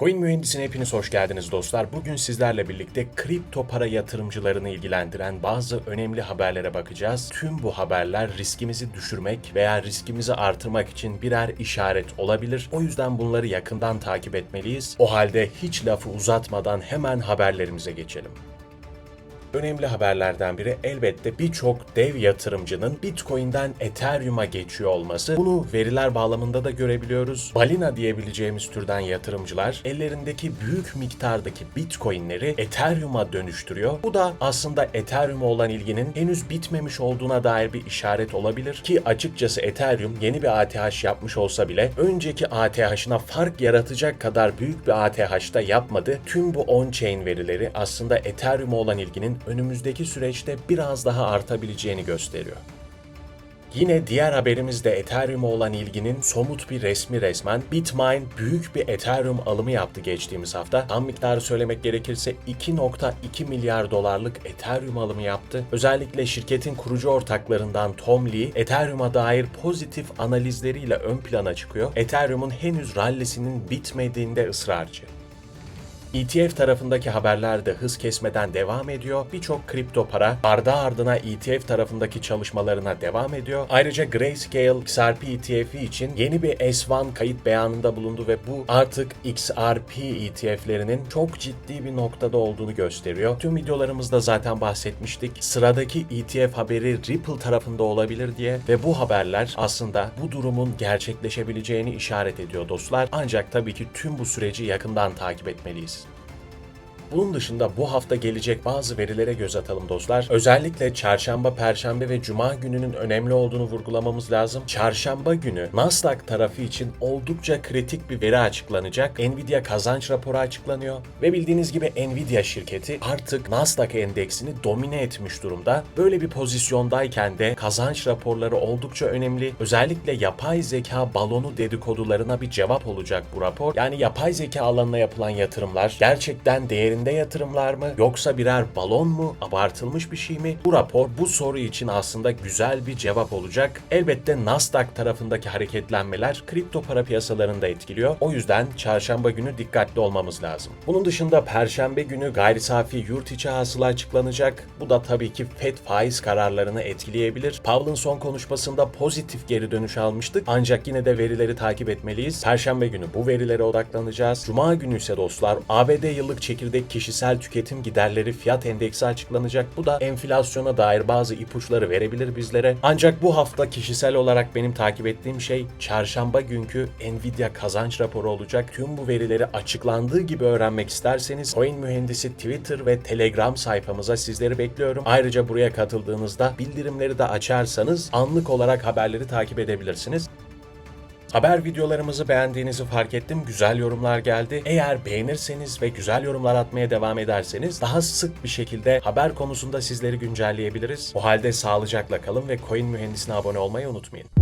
Coin mühendisine hepiniz hoş geldiniz dostlar. Bugün sizlerle birlikte kripto para yatırımcılarını ilgilendiren bazı önemli haberlere bakacağız. Tüm bu haberler riskimizi düşürmek veya riskimizi artırmak için birer işaret olabilir. O yüzden bunları yakından takip etmeliyiz. O halde hiç lafı uzatmadan hemen haberlerimize geçelim. Önemli haberlerden biri elbette birçok dev yatırımcının Bitcoin'den Ethereum'a geçiyor olması. Bunu veriler bağlamında da görebiliyoruz. Balina diyebileceğimiz türden yatırımcılar ellerindeki büyük miktardaki Bitcoin'leri Ethereum'a dönüştürüyor. Bu da aslında Ethereum'a olan ilginin henüz bitmemiş olduğuna dair bir işaret olabilir ki açıkçası Ethereum yeni bir ATH yapmış olsa bile önceki ATH'ına fark yaratacak kadar büyük bir ATH'da yapmadı. Tüm bu on-chain verileri aslında Ethereum'a olan ilginin önümüzdeki süreçte biraz daha artabileceğini gösteriyor. Yine diğer haberimizde Ethereum'a olan ilginin somut bir resmi resmen Bitmain büyük bir Ethereum alımı yaptı geçtiğimiz hafta. Tam miktarı söylemek gerekirse 2.2 milyar dolarlık Ethereum alımı yaptı. Özellikle şirketin kurucu ortaklarından Tom Lee, Ethereum'a dair pozitif analizleriyle ön plana çıkıyor. Ethereum'un henüz rallisinin bitmediğinde ısrarcı. ETF tarafındaki haberler de hız kesmeden devam ediyor. Birçok kripto para ardı ardına ETF tarafındaki çalışmalarına devam ediyor. Ayrıca Grayscale XRP ETF'i için yeni bir S1 kayıt beyanında bulundu ve bu artık XRP ETF'lerinin çok ciddi bir noktada olduğunu gösteriyor. Tüm videolarımızda zaten bahsetmiştik. Sıradaki ETF haberi Ripple tarafında olabilir diye ve bu haberler aslında bu durumun gerçekleşebileceğini işaret ediyor dostlar. Ancak tabii ki tüm bu süreci yakından takip etmeliyiz. Bunun dışında bu hafta gelecek bazı verilere göz atalım dostlar. Özellikle çarşamba, perşembe ve cuma gününün önemli olduğunu vurgulamamız lazım. Çarşamba günü Nasdaq tarafı için oldukça kritik bir veri açıklanacak. Nvidia kazanç raporu açıklanıyor ve bildiğiniz gibi Nvidia şirketi artık Nasdaq endeksini domine etmiş durumda. Böyle bir pozisyondayken de kazanç raporları oldukça önemli. Özellikle yapay zeka balonu dedikodularına bir cevap olacak bu rapor. Yani yapay zeka alanına yapılan yatırımlar gerçekten değerinde yatırımlar mı yoksa birer balon mu abartılmış bir şey mi? Bu rapor bu soru için aslında güzel bir cevap olacak. Elbette Nasdaq tarafındaki hareketlenmeler kripto para piyasalarını da etkiliyor. O yüzden çarşamba günü dikkatli olmamız lazım. Bunun dışında perşembe günü gayri safi yurt içi hasıla açıklanacak. Bu da tabii ki FED faiz kararlarını etkileyebilir. Powell'ın son konuşmasında pozitif geri dönüş almıştık. Ancak yine de verileri takip etmeliyiz. Perşembe günü bu verilere odaklanacağız. Cuma günü ise dostlar ABD yıllık çekirdek kişisel tüketim giderleri fiyat endeksi açıklanacak. Bu da enflasyona dair bazı ipuçları verebilir bizlere. Ancak bu hafta kişisel olarak benim takip ettiğim şey çarşamba günkü Nvidia kazanç raporu olacak. Tüm bu verileri açıklandığı gibi öğrenmek isterseniz Coin Mühendisi Twitter ve Telegram sayfamıza sizleri bekliyorum. Ayrıca buraya katıldığınızda bildirimleri de açarsanız anlık olarak haberleri takip edebilirsiniz. Haber videolarımızı beğendiğinizi fark ettim. Güzel yorumlar geldi. Eğer beğenirseniz ve güzel yorumlar atmaya devam ederseniz daha sık bir şekilde haber konusunda sizleri güncelleyebiliriz. O halde sağlıcakla kalın ve Coin Mühendisine abone olmayı unutmayın.